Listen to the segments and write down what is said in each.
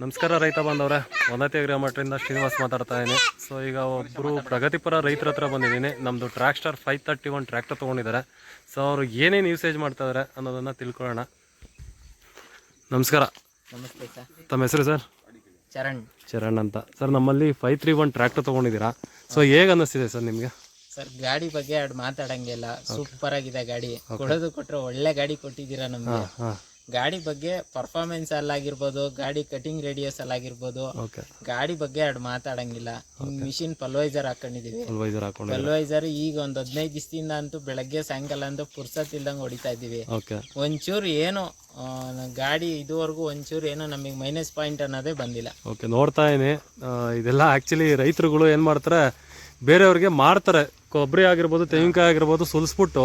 ನಮಸ್ಕಾರ ರೈತ ಬಾಂಧವ್ರೆ. ಒಂದತಿ ಮಠದಿಂದ ಶ್ರೀನಿವಾಸ್ ಮಾತಾಡ್ತಾ ಇದ್ದೀನಿ. ಸೊ ಈಗ ಒಬ್ಬರು ಪ್ರಗತಿಪರ ರೈತರ ಹತ್ರ ಬಂದಿದ್ದೀನಿ. ನಮ್ಮದು Track Star five thirty one tractor ತೊಗೊಂಡಿದ್ದಾರೆ. So ಅವರು ಏನೇನು ಯೂಸೇಜ್ ಮಾಡ್ತಾ ಇದಾರೆ ಅನ್ನೋದನ್ನು ತಿಳ್ಕೊಳ್ಳೋಣ. ನಮಸ್ಕಾರ. ನಮಸ್ತೆ ಸರ್. ತಮ್ಮ ಹೆಸರು ಸರ್? ಚರಣ್. ಚರಣ್ ಅಂತ. ಸರ್ ನಮ್ಮಲ್ಲಿ ಫೈವ್ ತ್ರೀ ಒನ್ ಟ್ರ್ಯಾಕ್ಟರ್ ತೊಗೊಂಡಿದ್ದೀರಾ? ಸೊ ಹೇಗೆ ಅನ್ನಿಸ್ತಿದೆ ಸರ್ ನಿಮಗೆ? ಸರ್ ಗಾಡಿ ಬಗ್ಗೆ ಎರಡು ಮಾತಾಡಂಗಿಲ್ಲ. ಸೂಪರ್ ಆಗಿದೆ ಗಾಡಿ. ಕೊಡೋದು ಕೊಟ್ಟರೆ ಒಳ್ಳೆ ಗಾಡಿ ಕೊಟ್ಟಿದ್ದೀರಾ ನಮ್ಗೆ. ಗಾಡಿ ಬಗ್ಗೆ ಪರ್ಫಾರ್ಮೆನ್ಸ್ ಅಲ್ಲಾಗಿರ್ಬೋದು ಗಾಡಿ ಕಟಿಂಗ್ ರೇಡಿಯಸ್ ಅಲ್ಲಾಗಿರ್ಬೋದು ಓಕೆ ಗಾಡಿ ಬಗ್ಗೆ ಎರಡು ಮಾತಾಡಂಗಿಲ್ಲ. ಮಿಷಿನ್ ಪಲ್ವೈಸರ್ ಹಾಕೊಂಡಿದೀವಿ. ಪಲ್ವೈಸರ್ ಈಗ ಒಂದ್ ಹದಿನೈದು ದಿವಸದಿಂದ ಅಂತೂ ಬೆಳಗ್ಗೆ ಸಾಯಂಕಾಲ ಅಂತೂ ಪುರ್ಸತ್ ಇಲ್ದಂಗ್ ಹೊಡಿತಾ ಇದ್ದೀವಿ. ಓಕೆ ಒಂಚೂರು ಏನು ಗಾಡಿ ಇದುವರೆಗೂ ಒಂಚೂರು ಏನೋ ನಮಗೆ ಮೈನಸ್ ಪಾಯಿಂಟ್ ಅನ್ನೋದೇ ಬಂದಿಲ್ಲ. ಓಕೆ ನೋಡ್ತಾ ಇದೀನಿ ಇದೆಲ್ಲ ಆಕ್ಚುಲಿ ರೈತರುಗಳು ಏನ್ ಮಾಡ್ತಾರೆ ಬೇರೆಯವ್ರಿಗೆ ಮಾಡ್ತಾರೆ. ಕೊಬ್ಬರಿ ಆಗಿರ್ಬೋದು ತೆಂಗಿನಕಾಯಿ ಆಗಿರ್ಬೋದು ಸುಲಿಸ್ಬಿಟ್ಟು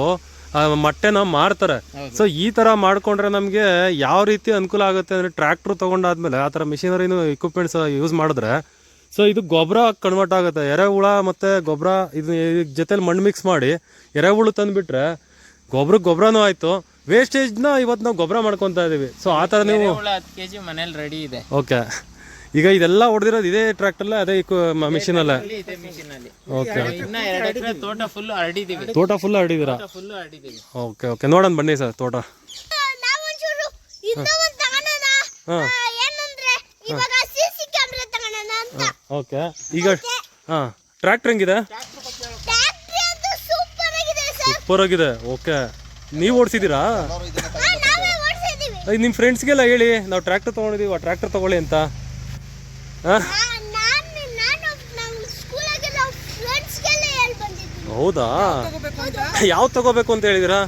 ಮೊಟ್ಟೆನ ಮಾರ್ತಾರೆ ಸೊ ಈ ತರ ಮಾಡ್ಕೊಂಡ್ರೆ ನಮಗೆ ಯಾವ ರೀತಿ ಅನುಕೂಲ ಆಗುತ್ತೆ ಅಂದ್ರೆ ಟ್ರ್ಯಾಕ್ಟ್ರು ತಗೊಂಡಾದ್ಮೇಲೆ ಆ ಥರ ಮಿಷಿನರಿನೂ ಇಕ್ವಿಪ್ಮೆಂಟ್ಸ್ ಯೂಸ್ ಮಾಡಿದ್ರೆ ಸೊ ಇದು ಗೊಬ್ಬರ ಕನ್ವರ್ಟ್ ಆಗುತ್ತೆ. ಎರೆಹುಳ ಮತ್ತು ಗೊಬ್ಬರ ಇದು ಜೊತೆಲಿ ಮಣ್ಣು ಮಿಕ್ಸ್ ಮಾಡಿ ಎರೆಹುಳು ತಂದುಬಿಟ್ರೆ ಗೊಬ್ಬರಕ್ಕೆ ಗೊಬ್ಬರನೂ ಆಯಿತು. ವೇಸ್ಟೇಜ್ನ ಇವತ್ತು ನಾವು ಗೊಬ್ಬರ ಮಾಡ್ಕೊತಾ ಇದ್ದೀವಿ ಸೊ ಆ ಥರ ನೀವು ಹತ್ತು ಕೆ ಜಿ ಮನೇಲಿ ರೆಡಿ ಇದೆ. ಓಕೆ ಈಗ ಇದೆಲ್ಲ ಹೊಡೆದಿರೋದು ಇದೇ ಟ್ರ್ಯಾಕ್ಟರ್ಲ್ಲ ಅದೇ ಮಿಷಿನ್ ಅಲ್ಲ? ಇದೆ ಮಿಷಿನ್ ಅಲ್ಲಿ. ಓಕೆ ತೋಟ ಫುಲ್ ಹರಡಿದೀವಿ. ತೋಟ ಫುಲ್ ಹರಡಿದ್ದೀರಾ ತೋಟ ಫುಲ್ ಹರಡಿದೀವಿ. ಓಕೆ ಓಕೆ ನೋಡೋಣ ಬನ್ನಿ ಸರ್ ತೋಟ. ಹಾಂ. ಓಕೆ ಈಗ ಹಾಂ ಟ್ರ್ಯಾಕ್ಟರ್ ಹೆಂಗಿದೆ? ಸೂಪರ್ ಆಗಿದೆ ಸರ್. ಸೂಪರ್ ಆಗಿದೆ. ಓಕೆ ನೀವು ಓಡಿಸಿದ್ದೀರಾ ಓಡಿಸಿದೀವಿ. ನಿಮ್ಮ ಫ್ರೆಂಡ್ಸ್ಗೆಲ್ಲ ಹೇಳಿ ನಾವು ಟ್ರ್ಯಾಕ್ಟರ್ ತೊಗೊಂಡಿದ್ದೀವಿ ಆ ಟ್ರ್ಯಾಕ್ಟರ್ ತೊಗೊಳ್ಳಿ ಅಂತ. ಹೌದಾ? ಯಾವ್ದು ತಗೋಬೇಕು ಅಂತ? ಹೇಳಿದಿರಾ?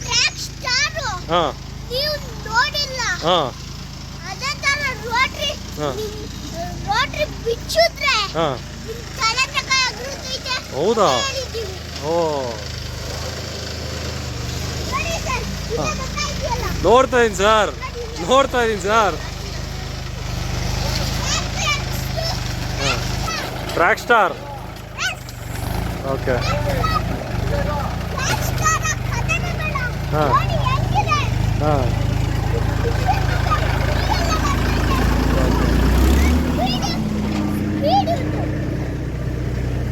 ಟ್ರ್ಯಾಕ್ ಸ್ಟಾರು ಹಾಂ. ನೀವು ನೋಡಿಲ್ಲ. ಹಾಂ. ಅದೇ ತರ ರೋಟ್ರಿ ಹಾ. ಹೌದಾ? ಓ. ನೋಡ್ತಾ ಇದ್ದೀನಿ ಸರ್. ನೋಡ್ತಾ ಇದ್ದೀನಿ ಸರ್. ಟ್ರ್ಯಾಕ್ ಸ್ಟಾರ್ ಓಕೆ ಹಾಂ ಹಾಂ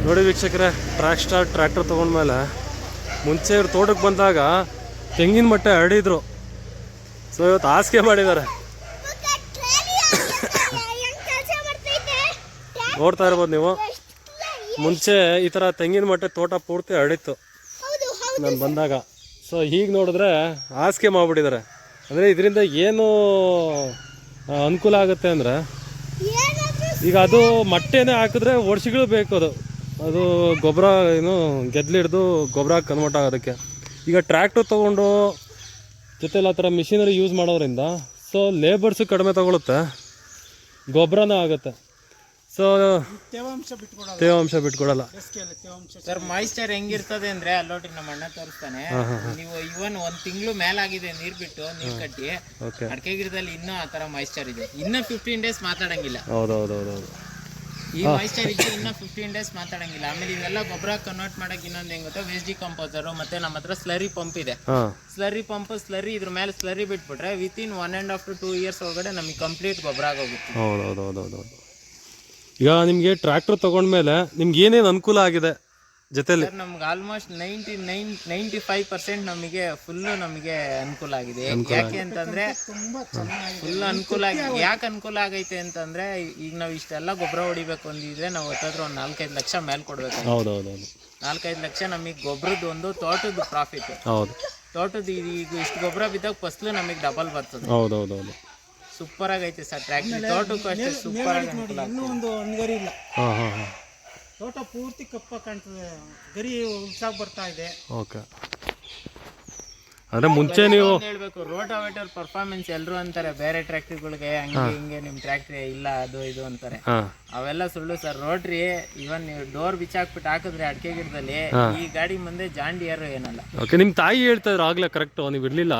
ನೋಡಿ ವೀಕ್ಷಕರೇ ಟ್ರ್ಯಾಕ್ ಸ್ಟಾರ್ ಟ್ರ್ಯಾಕ್ಟರ್ ತೊಗೊಂಡ್ಮೇಲೆ ಮುಂಚೆ ಇವ್ರು ತೋಟಕ್ಕೆ ಬಂದಾಗ ತೆಂಗಿನ ಮಟ್ಟೆ ಹರಡಿದ್ರು. ಸೊ ಇವತ್ತು ಹಾಸಿಗೆ ಮಾಡಿದ್ದಾರೆ. ನೋಡ್ತಾ ಇರ್ಬೋದು ನೀವು. ಮುಂಚೆ ಈ ಥರ ತೆಂಗಿನ ಮಟ್ಟೆ ತೋಟ ಪೂರ್ತಿ ಹರಡಿತ್ತು ನಾನು ಬಂದಾಗ. ಸೊ ಈಗ ನೋಡಿದ್ರೆ ಹಾಸಿಗೆ ಮಾಡಿಬಿಟ್ಟಿದ್ದಾರೆ. ಅಂದರೆ ಇದರಿಂದ ಏನು ಅನುಕೂಲ ಆಗುತ್ತೆ ಅಂದರೆ ಈಗ ಅದು ಮೊಟ್ಟೆನೇ ಹಾಕಿದ್ರೆ ವರ್ಷಗಳು ಬೇಕು ಅದು. ಅದು ಗೊಬ್ಬರ ಏನು ಗೆದ್ಲಿಡ್ದು ಗೊಬ್ಬರ ಕನ್ವರ್ಟ್ ಆಗೋದಕ್ಕೆ. ಈಗ ಟ್ರ್ಯಾಕ್ಟರ್ ತೊಗೊಂಡು ಜೊತೆಲಿ ಆ ಥರ ಮಿಷಿನರಿ ಯೂಸ್ ಮಾಡೋದ್ರಿಂದ ಸೊ ಲೇಬರ್ಸು ಕಡಿಮೆ ತಗೊಳುತ್ತೆ. ಗೊಬ್ಬರನೇ ಆಗುತ್ತೆ. ಸೊ ತೇವಾಂಶ ಬಿಟ್ಕೊಡಲ್ಲ. ಸರ್ ಮಾಯಿಶ್ಚರ್ ಹೆಂಗಿರ್ತದೆ ಅಂದ್ರೆ ಅಲ್ಲೋಟಿ ನಮ್ಮ ಅಣ್ಣ ತೋರಿಸ್ತಾನೆ. ನೀವು ಇವನ್ ಒಂದ್ ತಿಂಗಳು ಮೇಲಾಗಿದೆ ನೀರ್ ಬಿಟ್ಟು ನೀರ್ ಕಟ್ಟಿ. ಅಡಕೆ ಗಿಡದಲ್ಲಿ ಇನ್ನೂ ಆ ತರ ಮಾಯಿಶ್ಚರ್ ಇದೆ. ಇನ್ನ ಫಿಫ್ಟೀನ್ ಡೇಸ್ ಮಾತಾಡಂಗಿಲ್ಲ. ಹೌದು ಹೌದು ಹೌದು ಹೌದು ಈ ಮಾಯಿಶ್ಚರ್ ಇದ್ದು ಇನ್ನ ಫಿಫ್ಟೀನ್ ಡೇಸ್ ಮಾತಾಡಂಗಿಲ್ಲ. ಆಮೇಲೆ ಇವೆಲ್ಲ ಗೊಬ್ಬರ ಕನ್ವರ್ಟ್ ಮಾಡಕ್ ಇನ್ನೊಂದ್ ಹೆಂಗ್ ಗೊತ್ತಾ ವೇಸ್ಟ್ ಡಿಕಂಪೋಸರ್ ಮತ್ತೆ ನಮ್ಮ ಹತ್ರ ಸ್ಲರಿ ಪಂಪ್ ಇದೆ. ಸ್ಲರಿ ಪಂಪ್ ಸ್ಲರಿ ಇದ್ರ ಮೇಲೆ ಸ್ಲರಿ ಬಿಟ್ಬಿಟ್ರೆ within one and half to two years ಒಳಗಡೆ ನಮಗೆ ಕಂಪ್ಲೀಟ್ ಗೊಬ್ಬರ ಆಗೋಗುತ್ತೆ ಹೌದು ಹೌದು ಹೌದು ಹೌದು ಹೌದು ಈಗ ನಿಮಗೆ ಟ್ರ್ಯಾಕ್ಟರ್ ತೊಗೊಂಡ್ಮೇಲೆ ನಿಮ್ಗೆ ಏನೇನು ಅನುಕೂಲ ಆಗಿದೆ ಜೊತೆಲಿ? ನಮ್ಗೆ almost ninety nine ninety five percent ನಮಗೆ ಫುಲ್ ನಮಗೆ ಅನುಕೂಲ ಆಗಿದೆ. ಯಾಕೆ ಅಂತಂದ್ರೆ ಫುಲ್ ಅನುಕೂಲ ಆಗಿದೆ ಯಾಕೆ ಅನುಕೂಲ ಆಗೈತೆ ಅಂತಂದ್ರೆ ಈಗ ನಾವು ಇಷ್ಟೆಲ್ಲ ಗೊಬ್ಬರ ಹೊಡಿಬೇಕು ಅಂದಿದ್ರೆ ನಾವು ಹತ್ತತ್ರ ಒಂದು ನಾಲ್ಕೈದು ಲಕ್ಷ ಮೇಲೆ ಕೊಡ್ಬೇಕು ಹೌದು ಹೌದು ಹೌದು ನಾಲ್ಕೈದು ಲಕ್ಷ ನಮಗೆ ಗೊಬ್ಬರದ್ದು ಒಂದು ತೋಟದ ಪ್ರಾಫಿಟ್ ಹೌದು. ತೋಟದ ಈಗ ಇಷ್ಟು ಗೊಬ್ಬರ ಬಿದ್ದಾಗ ಫಸ್ಲು ನಮಗೆ ಡಬಲ್ ಬರ್ತದೆ. ಸೂಪರ್ ಆಗೈತೆ ಸರ್ ಟ್ರ್ಯಾಕ್ಟರ್ ತೋಟಕ್ಕೂ ಅಷ್ಟೇ ಸೂಪರ್ ಆಗಿ ನೋಡಿ ಆಗ್ತದೆ. ಒಂದು ಗರಿ ಇಲ್ಲ. ಹಾಂ ಹಾಂ ಹಾಂ. ತೋಟ ಪೂರ್ತಿ ಕಪ್ಪ ಕಾಣ್ತದೆ. ಗರಿ ಉಲ್ಸಾಗ್ ಬರ್ತಾ ಇದೆ. ಓಕೆ ಅಂದರೆ ಮುಂಚೆ ನೀವು ಹೇಳ್ಬೇಕು ರೋಟೋವೇಟರ್ ಪರ್ಫಾರ್ಮೆನ್ಸ್ ಎಲ್ಲರೂ ಅಂತಾರೆ ಬೇರೆ ಟ್ರ್ಯಾಕ್ಟರ್ಗಳಿಗೆ ಹಂಗೆ ಹಿಂಗೆ ನಿಮ್ ಟ್ರ್ಯಾಕ್ಟ್ರಿ ಇಲ್ಲ ಅದು ಇದು ಅಂತಾರೆ. ಅವೆಲ್ಲ ಸುಳ್ಳು ಸರ್ ರೋಟ್ರಿ ಇವನ್ ನೀವು ಡೋರ್ ಬಿಚ್ಚಾಕ್ಬಿಟ್ಟು ಹಾಕಿದ್ರೆ ಅಡಿಕೆ ಗಿಡದಲ್ಲಿ ಈ ಗಾಡಿ ಮುಂದೆ ಜಾಂಡಿಯರ್ ಏನಲ್ಲ. ಓಕೆ ನಿಮ್ಮ ತಾಯಿ ಹೇಳ್ತಾ ಇದ್ರು ಆಗಲೇ ಕರೆಕ್ಟ್ ನೀವು ಇರ್ಲಿಲ್ಲ.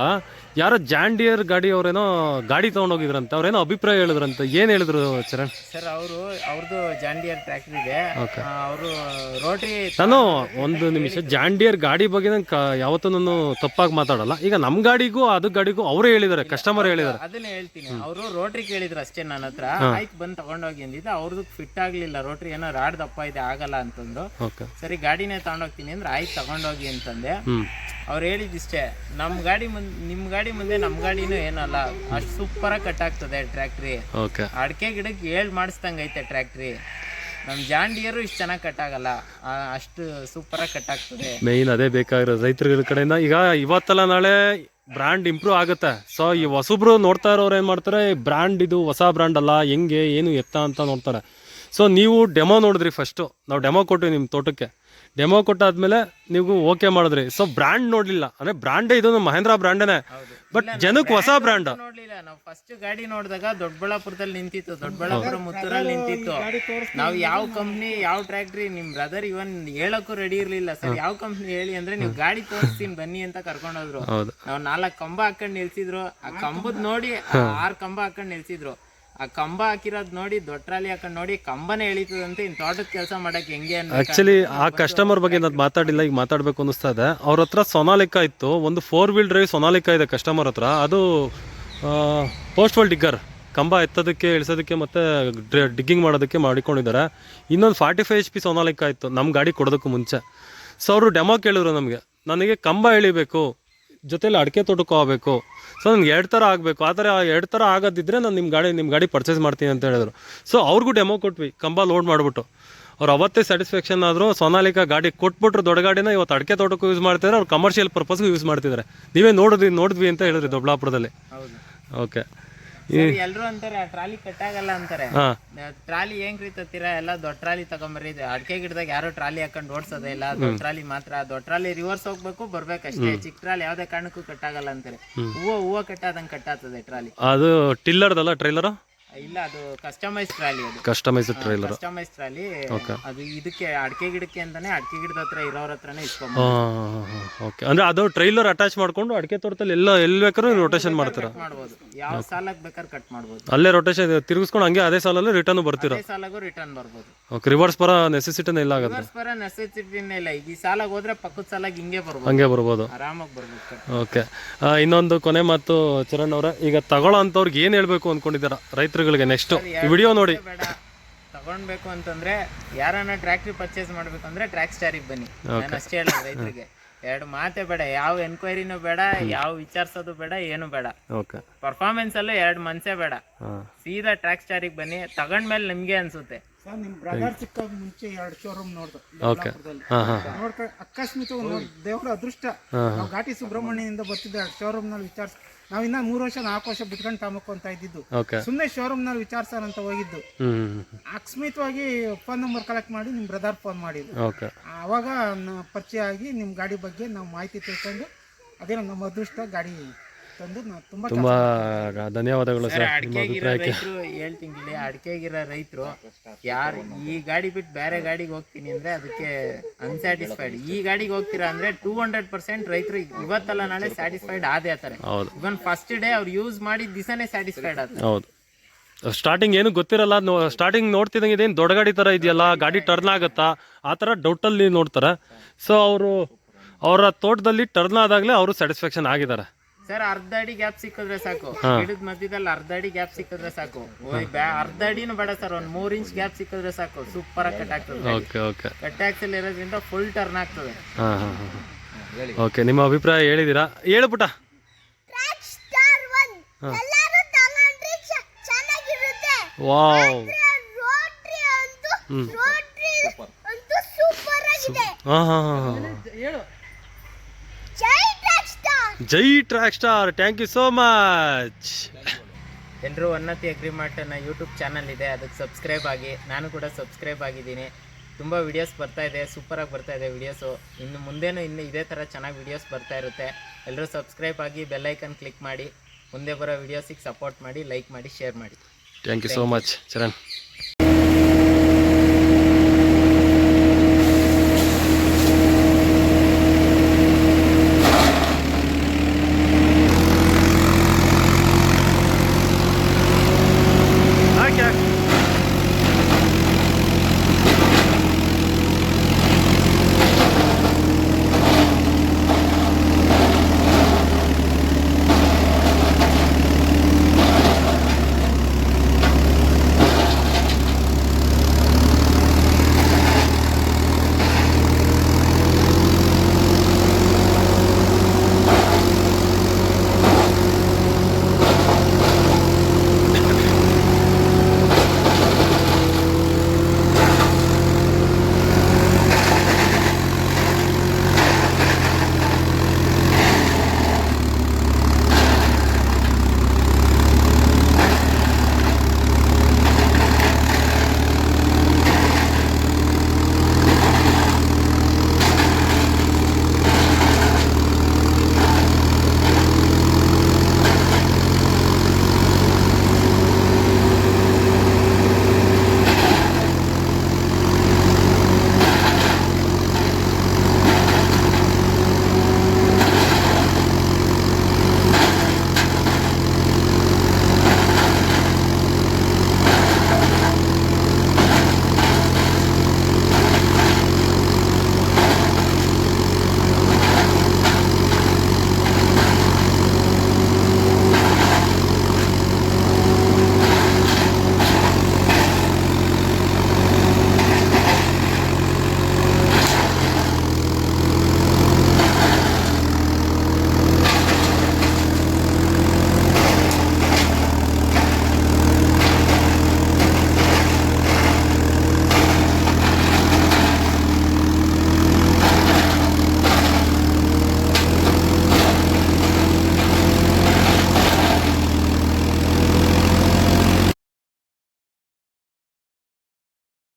ಯಾರೋ ಜಾಂಡಿಯರ್ ಗಾಡಿ ಅವರೇನೋ ಗಾಡಿ ತಗೊಂಡೋಗಿದ್ರಂತ ಅವ್ರೇನೋ ಅಭಿಪ್ರಾಯ ಹೇಳಿದ್ರಂತ ಏನ್ ಹೇಳಿದ್ರು ಚರಣ್? ಸರ್ ಅವರು ಅವ್ರದ್ದು ಜಾಂಡಿಯರ್ ಟ್ರ್ಯಾಕ್ಟರ್ ಇದೆ. ಅವರು ರೋಟ್ರಿ ನಾನು ಒಂದು ನಿಮಿಷ ಜಾಂಡಿಯರ್ ಗಾಡಿ ಬಗ್ಗೆ ನಂಗೆ ಯಾವತ್ತೂ ನಾನು ತಪ್ಪಾಗಿ ಮಾತಾಡಲ್ಲ ಬರಲ್ಲ ಈಗ ನಮ್ಮ ಗಾಡಿಗೂ ಅದು ಗಾಡಿಗೂ ಅವರೇ ಹೇಳಿದ್ದಾರೆ ಕಸ್ಟಮರ್ ಹೇಳಿದ್ದಾರೆ ಅದನ್ನೇ ಹೇಳ್ತೀನಿ. ಅವರು ರೋಟ್ರಿ ಕೇಳಿದ್ರು ಅಷ್ಟೇ ನನ್ನ ಹತ್ರ. ಆಯ್ತು ಬಂದು ತಗೊಂಡೋಗಿ ಅಂದಿದ್ದೆ. ಅವ್ರದ್ದು ಫಿಟ್ ಆಗ್ಲಿಲ್ಲ. ರೋಟ್ರಿ ಏನೋ ರಾಡ್ ದಪ್ಪ ಇದೆ ಆಗಲ್ಲ ಅಂತಂದು. ಓಕೆ. ಸರಿ ಗಾಡಿನೇ ತಗೊಂಡೋಗ್ತೀನಿ ಅಂದ್ರೆ ಆಯ್ತು ತಗೊಂಡೋಗಿ ಅಂತಂದೆ. ಅವ್ರು ಹೇಳಿದಿಷ್ಟೇ ನಮ್ಮ ಗಾಡಿ ಮುಂದೆ ನಿಮ್ಮ ಗಾಡಿ ಮುಂದೆ ನಮ್ಮ ಗಾಡಿನೂ ಏನಲ್ಲ ಅಷ್ಟು ಸೂಪರಾಗಿ ಕಟ್ ಆಗ್ತದೆ ಟ್ರ್ಯಾಕ್ಟ್ರಿ. ಓಕೆ. ಅಡಿಕೆ ಗಿಡಕ್ಕೆ ಹೇಳ್ ಮಾಡಿಸ್ದಂಗೈತೆ ಟ್ರ್ಯಾಕ್ಟ್ರಿ. ನಮ್ಮ ಜಾಂಡಿಯರು ಇಷ್ಟು ಚೆನ್ನಾಗಿ ಕಟ್ ಆಗಲ್ಲ. ಆ, ಅಷ್ಟು ಸೂಪರಾಗಿ ಕಟ್ ಆಗ್ತದೆ. ಮೇಯ್ನ್ ಅದೇ ಬೇಕಾಗಿರೋ ರೈತರುಗಳ ಕಡೆಯಿಂದ ಈಗ ಇವತ್ತಲ್ಲ ನಾಳೆ ಬ್ರ್ಯಾಂಡ್ ಇಂಪ್ರೂವ್ ಆಗುತ್ತೆ. ಸೊ ಈ ಹೊಸಬ್ರು ನೋಡ್ತಾ ಇರೋರು ಏನು ಮಾಡ್ತಾರೆ? ಬ್ರ್ಯಾಂಡ್ ಇದು ಹೊಸ ಬ್ರ್ಯಾಂಡ್ ಅಲ್ಲ ಹೆಂಗೆ ಏನು ಎತ್ತ ಅಂತ ನೋಡ್ತಾರೆ. ಸೊ ನೀವು ಡೆಮೋ ನೋಡಿದ್ರಿ ಫಸ್ಟು ನಾವು ಡೆಮೋ ಕೊಟ್ವಿ ನಿಮ್ಮ ತೋಟಕ್ಕೆ. ಡೆಮೋ ಕೊಟ್ಟಾದ್ಮೇಲೆ ನೀವು ಓಕೆ ಮಾಡಿದ್ರಿ. ಸೊ ಬ್ರ್ಯಾಂಡ್ ನೋಡಲಿಲ್ಲ. ಅಂದ್ರೆ ಬ್ರ್ಯಾಂಡೇ ಇದು ನಮ್ಮ ಮಹೇಂದ್ರ ಬ್ರ್ಯಾಂಡೇನೆ ಬಟ್ ಜನಕ್ಕೆ ಹೊಸ ಬ್ರ್ಯಾಂಡ್ ನೋಡ್ಲಿಲ್ಲ. ನಾವು ಫಸ್ಟ್ ಗಾಡಿ ನೋಡಿದಾಗ ದೊಡ್ಡಬಳ್ಳಾಪುರದಲ್ಲಿ ನಿಂತಿತ್ತು. ದೊಡ್ಡಬಳ್ಳಾಪುರ ಮುತ್ತೂರಲ್ಲಿ ನಿಂತಿತ್ತು. ನಾವು ಯಾವ ಕಂಪ್ನಿ ಯಾವ ಟ್ರ್ಯಾಕ್ಟ್ರಿ ನಿಮ್ ಬ್ರದರ್ ಇವನ್ ಹೇಳಕ್ಕೂ ರೆಡಿ ಇರ್ಲಿಲ್ಲ. ಸರ್ ಯಾವ ಕಂಪ್ನಿ ಹೇಳಿ ಅಂದ್ರೆ ನೀವು ಗಾಡಿ ತೋರಿಸ್ತೀನಿ ಬನ್ನಿ ಅಂತ ಕರ್ಕೊಂಡೋದ್ರು. ನಾವು ನಾವ್ ನಾಲ್ಕು ಕಂಬ ಹಾಕೊಂಡ್ ನಿಲ್ಸಿದ್ರು. ಆ ಕಂಬದ್ ನೋಡಿ ಆರ್ ಕಂಬ ಹಾಕೊಂಡ್ ನಿಲ್ಸಿದ್ರು. ಆ ಕಂಬ ಹಾಕಿರೋದ್ ನೋಡಿ ದೊಡ್ಡ ಟ್ರಾಲಿ ಹಾಕೊಂಡ್ ನೋಡಿ ಕಂಬನೇ ಎಳಿತದಂತೆ ಇನ್ ತೋಟದ ಕೆಲಸ ಮಾಡಕ್ ಹೆಂಗೆ ಆಕ್ಚುಲಿ ಆ ಕಸ್ಟಮರ್ ಬಗ್ಗೆ ನಾನು ಮಾತಾಡಿಲ್ಲ ಈಗ ಮಾತಾಡ್ಬೇಕು ಅನಿಸ್ತಾ ಇದೆ. ಅವ್ರ ಹತ್ರ ಸೊನಾಲಿಕಾ ಇತ್ತು ಒಂದು ಫೋರ್ ವೀಲ್ ಡ್ರೈವ್ ಸೊನಾಲಿಕಾ ಇದೆ ಕಸ್ಟಮರ್ ಹತ್ರ. ಅದು ಪೋಸ್ಟ್ವಲ್ ಡಿಗ್ಗರ್ ಕಂಬ ಎತ್ತೋದಕ್ಕೆ ಇಳಿಸೋದಕ್ಕೆ ಮತ್ತು ಡಿಗ್ಗಿಂಗ್ ಮಾಡೋದಕ್ಕೆ ಮಾಡಿಕೊಂಡಿದ್ದಾರೆ. ಇನ್ನೊಂದು forty five H P Sonalika ಇತ್ತು ನಮ್ಮ ಗಾಡಿ ಕೊಡೋದಕ್ಕೂ ಮುಂಚೆ. ಸೊ ಅವರು ಡೆಮೋ ಕೇಳಿದ್ರು ನಮಗೆ. ನನಗೆ ಕಂಬ ಎಳಿಬೇಕು ಜೊತೆಲಿ ಅಡಿಕೆ ತೋಟಕ್ಕೂ ಆಗಬೇಕು. ಸೊ ನನಗೆ ಎರಡು ಥರ ಆಗಬೇಕು. ಆ ಥರ ಎರಡು ಥರ ಆಗೋದಿದ್ದರೆ ನಾನು ನಿಮ್ಮ ಗಾಡಿ ನಿಮ್ಮ ಗಾಡಿ ಪರ್ಚೇಸ್ ಮಾಡ್ತೀನಿ ಅಂತ ಹೇಳಿದ್ರು. ಸೊ ಅವ್ರಿಗೂ ಡೆಮೋ ಕೊಟ್ವಿ. ಕಂಬ ಲೋಡ್ ಮಾಡಿಬಿಟ್ಟು. ಅವ್ರು ಅವತ್ತೇ ಸ್ಯಾಟಿಸ್ಫ್ಯಾಕ್ಷನ್ ಆದರೂ ಸೋನಾಲಿಕಾ ಗಾಡಿ ಕೊಟ್ಬಿಟ್ರು ದೊಡ್ಡ ಗಾಡಿನ ಇವತ್ತು ಅಡಿಕೆ ತೋಟಕ್ಕೂ ಯೂಸ್ ಮಾಡ್ತಿದ್ದಾರೆ ಅವ್ರು ಕಮರ್ಷಿಯಲ್ ಪರ್ಪಸ್ಗೂ ಯೂಸ್ ಮಾಡ್ತಿದ್ದಾರೆ ನೀವೇ ನೋಡಿದ್ವಿ ನೋಡಿದ್ವಿ ಅಂತ ಹೇಳಿದ್ರಿ ದೊಡ್ಡಬಳ್ಳಾಪುರದಲ್ಲಿ. ಹೌದು. ಓಕೆ ಎಲ್ರು ಅಂತಾರೆ ಟ್ರಾಲಿ ಕಟ್ಟಾಗಲ್ಲ ಅಂತಾರೆ. ಟ್ರಾಲಿ ಹೆಂಗ್ ರೀತಿತ್ತೀರಾ ಎಲ್ಲ ದೊಡ್ಡ ಟ್ರಾಲಿ ತಗೊಂಬರ್ರಿ. ಇದು ಅಡಿಕೆ ಗಿಡದಾಗ ಯಾರು ಟ್ರಾಲಿ ಹಾಕೊಂಡು ಓಡಿಸೋದೇ ಇಲ್ಲ. ದೊಡ್ಡ ಟ್ರಾಲಿ ಮಾತ್ರ. ದೊಡ್ಡ ಟ್ರಾಲಿ ರಿವರ್ಸ್ ಹೋಗ್ಬೇಕು ಬರ್ಬೇಕಷ್ಟೇ ಚಿಕ್ಕ ಟ್ರಾಲಿ ಯಾವ್ದೇ ಕಾರಣಕ್ಕೂ ಕಟ್ಟಾಗಲ್ಲ ಅಂತಾರೆ. ಹೂವ ಹೂವ ಕಟ್ಟಾದಂಗ್ ಕಟ್ಟಾತದೆ ಟ್ರಾಲಿ. ಅದು ಟಿಲ್ಲರ್ದಲ್ಲ ಟ್ರೈಲರು ಇಲ್ಲ ಅದು ಕಸ್ಟಮೈಸ್ ಟ್ರಾಲಿ ಅದು. Customised trailer customise trolley. ಅದು ಇದಕ್ಕೆ ಅಡಕೆ ಗಿಡಕ್ಕೆ ಅಂತಾನೆ ಅಡಕೆ ಗಿಡದ ಹತ್ರ ಇರೋರ ಹತ್ರನೇ ಇಸ್ಕೊಂಬ ಓಕೆ ಅಂದ್ರೆ ಅದು ಟ್ರೈಲರ್ ಅಟ್ಯಾಚ್ ಮಾಡ್ಕೊಂಡು ಅಡಿಕೆ ತೋಟದಲ್ಲಿ ಎಲ್ಲ ಎಲ್ಲಿ ಬೇಕಾದ್ರೂ ರೊಟೇಷನ್ ಮಾಡ್ತೀರಾ? ಮಾಡ್ಬೋದು. ಯಾವ ಸಾಲಕ್ಕೆ ಬೇಕಾದ್ರೆ ಕಟ್ ಮಾಡ್ಬೋದು. ಅಲ್ಲೇ ರೊಟೇಷನ್ ತಿರುಗಿಸ್ಕೊಂಡು ಹಂಗೆ ಅದೇ ಸಾಲಲ್ಲಿ ರಿಟರ್ನ್ ಬರ್ತೀರಾ? ಅದೇ ಸಾಲಾಗೂ ರಿಟರ್ನ್ ಬರ್ಬೋದು. ಓಕೆ ರಿವರ್ಸ್ ಪರ ನೆಸೆಸಿಟಿನೇ ಇಲ್ಲ ಆಗುತ್ತೆ ಬರೋ ನೆಸೆಸಿಟಿನೇ ಇಲ್ಲ. ಈಗ ಈ ಸಾಲಾಗ ಹೋದ್ರೆ ಪಕ್ಕದ ಸಾಲಾಗ ಹಿಂಗೆ ಬರ್ಬೋದು. ಹಂಗೆ ಬರ್ಬೋದು. ಆರಾಮಾಗಿ ಬರ್ಬೋದು ಓಕೆ ಇನ್ನೊಂದು ಕೊನೆ ಮಾತು ಚರಣ್ ಅವರ. ಈಗ ತಗೊಳ್ಳೋ ಅಂಥವ್ರಿಗೆ ಏನು ಹೇಳಬೇಕು ಅಂದ್ಕೊಂಡಿದ್ದೀರಾ ರೈತರುಗಳಿಗೆ ನೆಕ್ಸ್ಟ್ ಈ ವಿಡಿಯೋ ನೋಡಿ. ತಗೊಳ್ಬೇಕು ಅಂತಂದ್ರೆ ಯಾರನ್ನ ಟ್ರ್ಯಾಕ್ಟರ್ ಪರ್ಚೇಸ್ ಮಾಡ್ಬೇಕಂದ್ರೆ ಟ್ರ್ಯಾಕ್ ಸ್ಟಾರಿಗೆ ಬನ್ನಿ. ನಾನು ಅಷ್ಟೇ ಹೇಳ ರೈತರಿಗೆ. ಎರಡು ಮಾತೆ ಬೇಡ ಯಾವ ಎನ್ಕ್ವೈರಿನೂ ಬೇಡ ಯಾವ ವಿಚಾರಿಸೋದು ಬೇಡ ಏನು ಬೇಡ. ಓಕೆ ಪರ್ಫಾರ್ಮೆನ್ಸ್ ಅಲ್ಲೂ ಎರಡು ಮನ್ಸೇ ಬೇಡ. ಸೀದಾ ಟ್ರ್ಯಾಕ್ ಸ್ಟಾರಿಗೆ ಬನ್ನಿ ತಗೊಂಡ್ಮೇಲೆ ನಿಮ್ಗೆ ಅನ್ಸುತ್ತೆ. ಸರ್ ನಿಮ್ಮ ಬ್ರದರ್ ಸಿಕ್ಕಾಗ ಮುಂಚೆ ಎರಡು ಶೋರೂಮ್ ನೋಡ್ದು ನೋಡ್ಕೊಂಡು ಅಕಸ್ಮಾತ್ ದೇವರ ಅದೃಷ್ಟ. ನಾವು ಘಾಟಿ ಸುಬ್ರಹ್ಮಣ್ಯದಿಂದ ಬರ್ತಿದ್ದೆ ಎರಡು ಶೋರೂಮ್ನಲ್ಲಿ ವಿಚಾರಿಸ್ ನಾವು ಇನ್ನ ಮೂರು ವರ್ಷ ನಾಲ್ಕು ವರ್ಷ ಬಿಟ್ಕೊಂಡು ತಮಕು ಅಂತ ಇದ್ದಿದ್ದು. ಸುಮ್ನೆ ಸುಮ್ಮನೆ ಶೋರೂಮ್ನಲ್ಲಿ ವಿಚಾರಿಸೋಣ ಅಂತ ಹೋಗಿದ್ದು. ಅಕಸ್ಮಿತವಾಗಿ ಫೋನ್ ನಂಬರ್ ಕಲೆಕ್ಟ್ ಮಾಡಿ ನಿಮ್ ಬ್ರದರ್ ಫೋನ್ ಮಾಡಿದ್ರು ಓಕೆ ಅವಾಗ ನ- ಪರಿಚಯ ಆಗಿ ನಿಮ್ ಗಾಡಿ ಬಗ್ಗೆ ನಾವು ಮಾಹಿತಿ ತಿಳ್ಕೊಂಡು ಅದೇ ನಮ್ಮ ಅದೃಷ್ಟ ಗಾಡಿ ತುಂಬ ತುಂಬ ಧನ್ಯವಾದಗಳು ಸರ್ ನಿಮ್ಮ ಅಭಿಪ್ರಾಯಕ್ಕೆ. ಹೇಳ್ತೀನಿ ಇಲ್ಲಿ ಅಡಿಕೆಗಿರೋ ರೈತರು ಯಾರು ಈ ಗಾಡಿ ಬಿಟ್ಟು ಬೇರೆ ಗಾಡಿಗೆ ಹೋಗ್ತೀನಿ ಅಂದ್ರೆ ಅದಕ್ಕೆ ಅನ್ಸ್ಯಾಟಿಸ್ಫೈಡ್ ಈ ಗಾಡಿಗೆ ಹೋಗ್ತೀರಾ ಅಂದ್ರೆ ಟೂ ಹಂಡ್ರೆಡ್ ಪರ್ಸೆಂಟ್ ರೈತರು ಇವತ್ತಲ್ಲ ನಾಳೆ ಸ್ಯಾಟಿಸ್ಫೈಡ್ ಆದೇ ಆತಾರೆ ಹೌದು. ಇವನ್ ಫಸ್ಟ್ ಡೇ ಅವ್ರು ಯೂಸ್ ಮಾಡಿದ ದಿಸನೇ ಸ್ಯಾಟಿಸ್ಫೈಡ್ ಆತಾರೆ ಹೌದು. ಸ್ಟಾರ್ಟಿಂಗ್ ಏನು ಗೊತ್ತಿರಲ್ಲ ಸ್ಟಾರ್ಟಿಂಗ್ ನೋಡ್ತಿದ್ದಂಗೆ ಇದೇನು ದೊಡ್ಡ ಗಾಡಿ ತರ ಇದೆಯಲ್ಲ ಗಾಡಿ ಟರ್ನ್ ಆಗುತ್ತಾ? ಆ ಡೌಟ್ ಡೌಟಲ್ಲಿ ನೋಡ್ತಾರೆ. ಸೊ ಅವರು ಅವರ ತೋಟದಲ್ಲಿ ಟರ್ನ್ ಆದಾಗಲೇ ಅವರು ಸ್ಯಾಟಿಸ್ಫ್ಯಾಕ್ಷನ್ ಆಗಿದ್ದಾರೆ. ಸರ್ ಅರ್ಧ ಅಡಿ ಗ್ಯಾಪ್ ಸಿಕ್ಕಿದ್ರೆ ಸಾಕು. ಗಿಡದ ಮಧ್ಯದಲ್ಲಿ ಅರ್ಧ ಅಡಿ ಗ್ಯಾಪ್ ಸಿಕ್ಕಿದ್ರೆ ಸಾಕು. ಅರ್ಧ ಅಡಿನೂ ಬೇಡ ಸರ್ ಒಂದ್ ಮೂರ್ ಇಂಚ್ ಗ್ಯಾಪ್ ಸಿಕ್ಕಿದ್ರೆ ಸಾಕು. ಸೂಪರ್ ಆಗಿ ಕಟ್ ಆಗ್ತದೆ. Okay okay. ಕಟ್ ಆಕ್ಸಲ್ ಇರೋದ್ರಿಂದ ಫುಲ್ ಟರ್ನ್ ಆಗ್ತದೆ. ಹಾಂ ಹಾಂ ಹಾಂ ಓಕೆ ನಿಮ್ಮ ಅಭಿಪ್ರಾಯ ಹೇಳಿದಿರಾ ಹೇಳು ಪುಟ ಟ್ರ್ಯಾಕ್ ಸ್ಟಾರ್ ಒನ್ ಎಲ್ಲರೂ ತಗೊಂಡ್ರೆ ಚ- ಚೆನ್ನಾಗಿರುತ್ತೆ. ವಾವ್. ರೋಟ್ರಿ ಅಂತೂ ರೋಟ್ರಿ ಅಂತೂ ಸೂಪರ್ ಆಗಿದೆ. ಹಾಂ ಹಾಂ ಹಾಂ ಹಾಂ ಜೈ track Star Jai Track Star. Thank you so much ಎಲ್ಲರೂ ಉನ್ನತಿ ಅಗ್ರಿಮೆಂಟ್ ಅನ್ನೋ ಯೂಟ್ಯೂಬ್ ಚಾನಲ್ ಇದೆ. ಅದಕ್ಕೆ ಸಬ್ಸ್ಕ್ರೈಬ್ ಆಗಿ. ನಾನು ಕೂಡ ಸಬ್ಸ್ಕ್ರೈಬ್ ಆಗಿದ್ದೀನಿ. ತುಂಬ ವಿಡಿಯೋಸ್ ಬರ್ತಾ ಇದೆ. ಸೂಪರಾಗಿ ಬರ್ತಾ ಇದೆ ವಿಡಿಯೋಸು ಇನ್ನು ಮುಂದೇನು ಇನ್ನು ಇದೇ ಥರ ಚೆನ್ನಾಗಿ ವಿಡಿಯೋಸ್ ಬರ್ತಾ ಇರುತ್ತೆ. ಎಲ್ಲರೂ ಸಬ್ಸ್ಕ್ರೈಬ್ ಆಗಿ ಬೆಲ್ಲೈಕನ್ ಕ್ಲಿಕ್ ಮಾಡಿ. ಮುಂದೆ ಬರೋ ವೀಡಿಯೋಸಿಗೆ ಸಪೋರ್ಟ್ ಮಾಡಿ ಲೈಕ್ ಮಾಡಿ ಶೇರ್ ಮಾಡಿ. Thank you so much Charan.